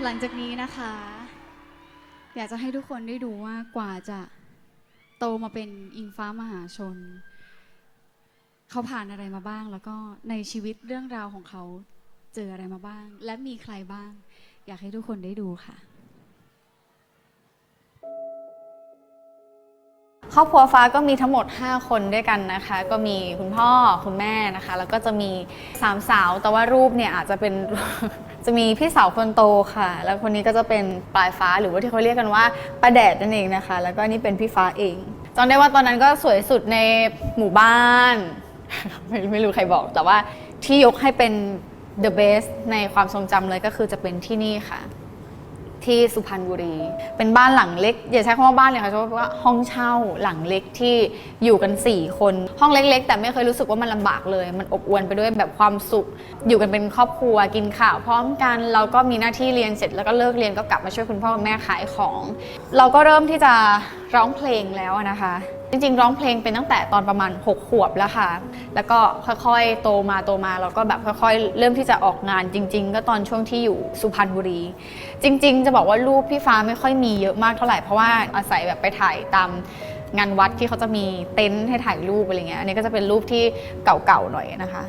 หลังจากนี้นะคะ อยากจะให้ทุกคนได้ดูว่ากว่าจะโตมาเป็นอิงฟ้ามหาชน เขาผ่านอะไรมาบ้าง แล้วก็ในชีวิตเรื่องราวของเขาเจออะไรมาบ้าง และมีใครบ้าง อยากให้ทุกคนได้ดูค่ะ ครอบครัวฟ้าก็มีทั้งหมด 5 คนด้วยกันนะคะ ก็มีคุณพ่อคุณแม่นะคะ แล้วก็จะมีสามสาว แต่ว่ารูปเนี่ยอาจจะเป็น จะมีพี่สาวคนโตค่ะ แล้วคนนี้ก็จะเป็นปลายฟ้าหรือว่าที่เขาเรียกกันว่าป้าแดดนั่นเองนะคะ แล้วก็นี่เป็นพี่ฟ้าเองจำได้ว่าตอนนั้นก็สวยสุดในหมู่บ้าน ไม่ไม่รู้ใครบอกแต่ว่าที่ยกให้เป็น the best ในความทรงจำเลยก็คือจะเป็นที่นี่ค่ะ ที่สุพรรณบุรี เป็นบ้านหลังเล็กอย่าใช้คำว่าบ้านเลยค่ะเพราะว่าห้องเช่าหลังเล็กที่อยู่กัน 4 คน ห้องเล็ก ๆ แต่ไม่เคยรู้สึกว่ามันลำบากเลย มันอบอวลไปด้วยแบบความสุข อยู่กันเป็นครอบครัวกินข้าวพร้อมกัน เราก็มีหน้าที่เรียนเสร็จแล้วก็เลิกเรียนก็กลับมาช่วยคุณพ่อคุณแม่ขายของ เราก็เริ่มที่จะร้องเพลงแล้วนะคะ จริงๆ ร้องเพลงเป็นตั้งแต่ตอนประมาณ 6 ขวบแล้วค่ะ แล้วก็ค่อยๆ โตมาโตมาแล้วก็แบบค่อยๆ เริ่มที่จะออกงานจริง ๆ ก็ตอนช่วงที่อยู่สุพรรณบุรี จริง ๆ จะบอกว่ารูปพี่ฟ้าไม่ค่อยมีเยอะมากเท่าไหร่เพราะว่าอาศัยแบบไปถ่ายตามงานวัดที่เขาจะมีเต็นท์ให้ถ่ายรูปอะไรเงี้ย อันนี้ก็จะเป็นรูปที่เก่าๆ หน่อยนะคะ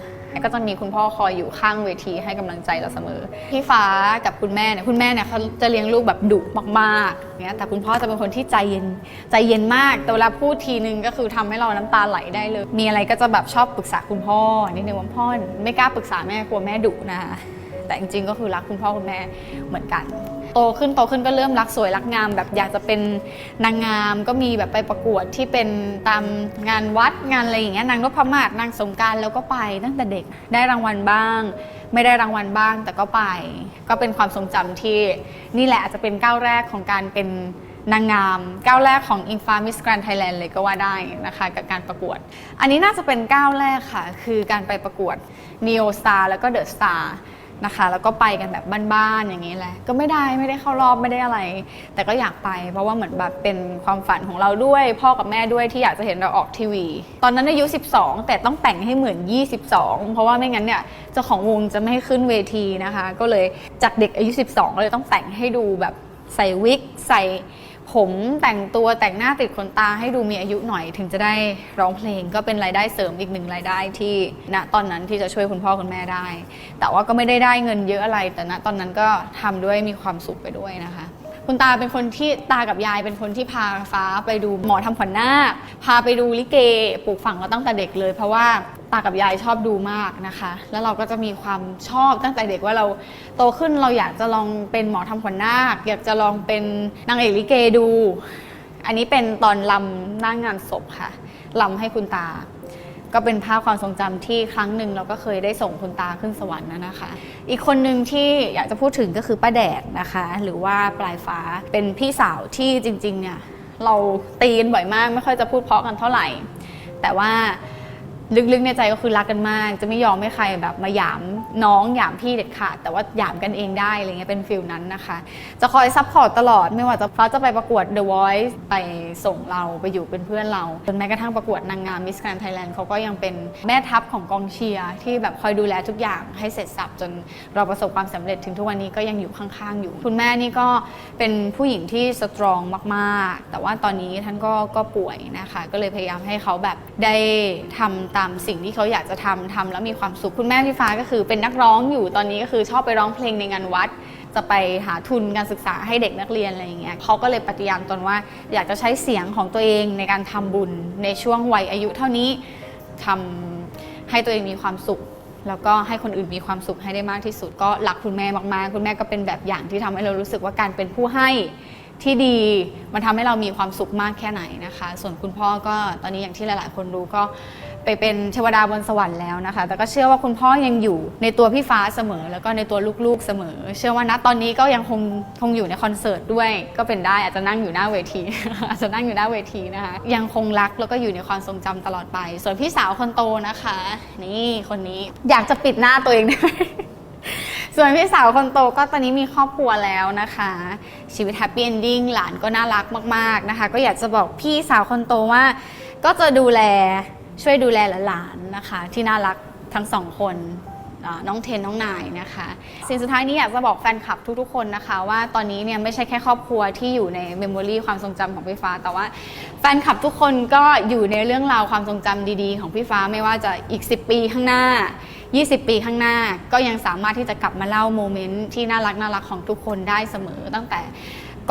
ก็จะมีคุณพ่อคอยอยู่ข้างเวทีให้กำลังใจเราเสมอ พี่ฟ้ากับคุณแม่เนี่ยคุณแม่เนี่ยเขาจะเลี้ยงลูกแบบดุมากๆเนี่ยแต่คุณพ่อจะเป็นคนที่ใจเย็นใจเย็นมากแต่เวลาพูดทีนึงก็คือทำให้เราน้ำตาไหลได้เลย มีอะไรก็จะแบบชอบปรึกษาคุณพ่อนิดนึงว่าพ่อไม่กล้าปรึกษาแม่กลัวแม่ดุนะ แต่จริงๆก็คือรักคุณพ่อคุณแม่เหมือนกัน โตขึ้นโตขึ้นก็เริ่มรักสวยรักงาม แบบอยากจะเป็นนางงามก็มีแบบไปประกวดที่เป็นตามงานวัดงานอะไรอย่างเงี้ยนางนพมาศนางสงการแล้วก็ไปตั้งแต่เด็กได้รางวัลบ้าง ไม่ได้รางวัลบ้างแต่ก็ไป ก็เป็นความทรงจำที่นี่แหละอาจจะเป็นก้าวแรกของการเป็นนางงามก้าวแรกของ i n f a Miss Grand Thailand เลยก็ว่าได้นะคะกับการประกวด อันนี้น่าจะเป็นก้าวแรกค่ะ คือการไปประกวด Neo Star แล้วก็ The Star นะคะ แล้วก็ไปกันแบบบ้านๆอย่างนี้แหละ ก็ไม่ได้ไม่ได้เข้ารอบไม่ได้อะไร แต่ก็อยากไป เพราะว่าเหมือนแบบเป็นความฝันของเราด้วย พ่อกับแม่ด้วยที่อยากจะเห็นเราออกทีวี ตอนนั้นอายุ 12 แต่ต้องแต่งให้เหมือน 22 เพราะว่าไม่งั้นเนี่ยเจ้าของวงจะไม่ให้ขึ้นเวทีนะคะ ก็เลยจากเด็กอายุ 12เลยต้องแต่งให้ดูแบบใส่วิกใส่ ผมแต่งตัวแต่งหน้าติดขนตาให้ดูมีอายุหน่อยถึงจะได้ร้องเพลงก็เป็นรายได้เสริมอีกหนึ่งรายได้ที่ณตอนนั้นที่จะช่วยคุณพ่อคุณแม่ได้ แต่ว่าก็ไม่ได้ได้เงินเยอะอะไร แต่ณตอนนั้นก็ทำด้วยมีความสุขไปด้วยนะคะ คุณตาเป็นคนที่ตากับยายเป็นคนที่พาฟ้าไปดูหมอทำขวัญนาคพาไปดูลิเกปลูกฝังเราตั้งแต่เด็กเลย เพราะว่าตากับยายชอบดูมากนะคะ แล้วเราก็จะมีความชอบตั้งแต่เด็กว่าเราโตขึ้นเราอยากจะลองเป็นหมอทำขวัญนาค อยากจะลองเป็นนางเอกลิเกดู อันนี้เป็นตอนลำหน้างงานศพค่ะลำให้คุณตา ก็เป็นภาพความทรงจำที่ครั้งหนึ่งเราก็เคยได้ส่งคุณตาขึ้นสวรรค์นะนะคะ อีกคนหนึ่งที่อยากจะพูดถึงก็คือป้าแดดนะคะ หรือว่าปลายฟ้าเป็นพี่สาวที่จริงๆเนี่ยเราตีกันบ่อยมากไม่ค่อยจะพูดเพราะกันเท่าไหร่ แต่ว่า ลึกๆในใจก็คือรักกันมาก จะไม่ยอมให้ใครแบบมาหยามน้องหยามพี่เด็ดขาดแต่ว่าหยามกันเองได้อะไรเงี้ยเป็นฟิลนั้นนะคะ จะคอยซัพพอร์ตตลอดไม่ว่าจะฟ้าจะไปประกวด The Voice ไปส่งเราไปอยู่เป็นเพื่อนเราจนแม้กระทั่งประกวดนางงาม Miss Grand Thailand เขาก็ยังเป็นแม่ทัพของกองเชียร์ที่แบบคอยดูแลทุกอย่างให้เสร็จสับจนเราประสบความสำเร็จถึงทุกวันนี้ก็ยังอยู่ข้างๆอยู่ คุณแม่นี่ก็เป็นผู้หญิงที่สตรองมาก ๆ แต่ว่าตอนนี้ท่านก็ก็ป่วยนะคะ ก็เลยพยายามให้เขาแบบได้ทำตามสิ่งที่เขาอยากจะทำทำแล้วมีความสุขคุณแม่พี่ฟ้าก็คือเป็นนักร้องอยู่ตอนนี้ก็คือชอบไปร้องเพลงในงานวัด จะไปหาทุนการศึกษาให้เด็กนักเรียนอะไรอย่างเงี้ยเขาก็เลยปฏิญาณตนว่าอยากจะใช้เสียงของตัวเองในการทำบุญในช่วงวัยอายุเท่านี้ทำให้ตัวเองมีความสุข แล้วก็ให้คนอื่นมีความสุขให้ได้มากที่สุด ก็รักคุณแม่มากๆ คุณแม่ก็เป็นแบบอย่างที่ทำให้เรารู้สึกว่าการเป็นผู้ให้ที่ดีมันทำให้เรามีความสุขมากแค่ไหนนะคะ ส่วนคุณพ่อก็ตอนนี้อย่างที่หลาย ๆ คนรู้ก็ ไปเป็นเทวดาบนสวรรค์แล้วนะคะ แต่ก็เชื่อว่าคุณพ่อยังอยู่ในตัวพี่ฟ้าเสมอ แล้วก็ในตัวลูกๆเสมอ เชื่อว่าณตอนนี้ก็ยังคงคงอยู่ในคอนเสิร์ตด้วย ก็เป็นได้อาจจะนั่งอยู่หน้าเวที อาจจะนั่งอยู่หน้าเวทีนะคะ ยังคงรักแล้วก็อยู่ในความทรงจำตลอดไป ส่วนพี่สาวคนโตนะคะ นี่คนนี้อยากจะปิดหน้าตัวเองได้ส่วนพี่สาวคนโตก็ตอนนี้มีครอบครัวแล้วนะคะ ชีวิตแฮปปี้เอนดิ้งหลานก็น่ารักมาก ๆนะคะ ก็อยากจะบอกพี่สาวคนโตว่า ก็จะดูแล ช่วยดูแลหลานๆนะคะ ที่น่ารักทั้งสองคนน้องเทนน้องนายนะคะสิ่งสุดท้ายนี้อยากจะบอกแฟนคลับทุกๆคนนะคะ ว่าตอนนี้เนี่ยไม่ใช่แค่ครอบครัวที่อยู่ในเมมโมรีความทรงจำของพี่ฟ้า แต่ว่าแฟนคลับทุกคนก็อยู่ในเรื่องราวความทรงจำดีๆ ของพี่ฟ้าไม่ว่าจะอีก 10 ปีข้างหน้า 20 ปีข้างหน้า ก็ยังสามารถที่จะกลับมาเล่าโมเมนต์ที่น่ารักน่ารักของทุกคนได้เสมอตั้งแต่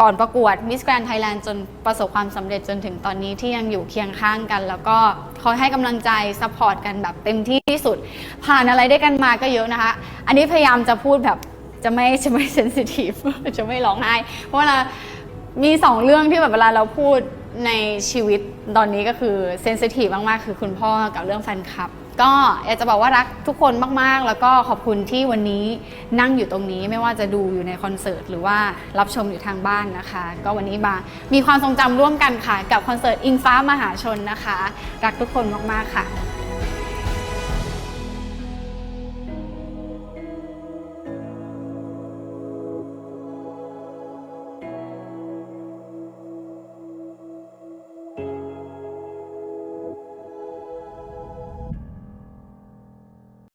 ก่อนประกวด Miss Grand Thailand จนประสบความสำเร็จจนถึงตอนนี้ที่ยังอยู่เคียงข้างกัน แล้วก็คอยให้กำลังใจซัพพอร์ตกันแบบเต็มที่ที่สุด ผ่านอะไรได้กันมาก็เยอะนะคะ อันนี้พยายามจะพูดแบบจะไม่จะไม่เซนซิทีฟจะไม่ร้องไห้ เพราะเวลามีสองเรื่องที่แบบเวลาเราพูดในชีวิตตอนนี้ก็คือเซนซิทีฟมาก ๆ คือคุณพ่อกับเรื่องแฟนคลับ ก็อยากจะบอกว่ารักทุกคนมาก ๆ แล้วก็ขอบคุณที่วันนี้นั่งอยู่ตรงนี้ไม่ว่าจะดูอยู่ในคอนเสิร์ตหรือว่ารับชมอยู่ทางบ้านนะคะ ก็วันนี้มามีความทรงจำร่วมกันค่ะ กับคอนเสิร์ตอิงฟ้ามหาชนนะคะ รักทุกคนมาก ๆ ค่ะ